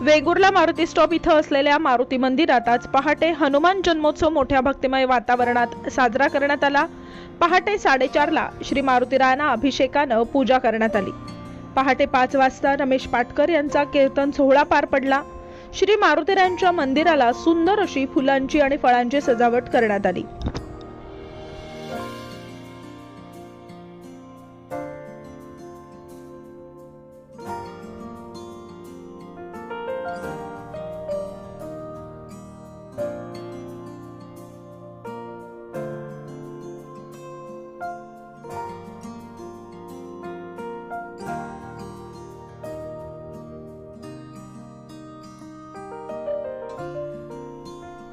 वेगुर्ला Maruti stop इथं असलेल्या मारुती मंदिरात आज पहाटे हनुमान जन्मोत्सव मोठ्या भक्तिमय वातावरणात साजरा करण्यात आला. पहाटे साडेचारला श्री मारुतीरायांना अभिषेकानं पूजा करण्यात आली. पहाटे पाच वाजता रमेश पाटकर यांचा कीर्तन सोहळा पार पडला. श्री मारुतीरायांच्या मंदिराला सुंदर अशी फुलांची आणि फळांची सजावट करण्यात आली.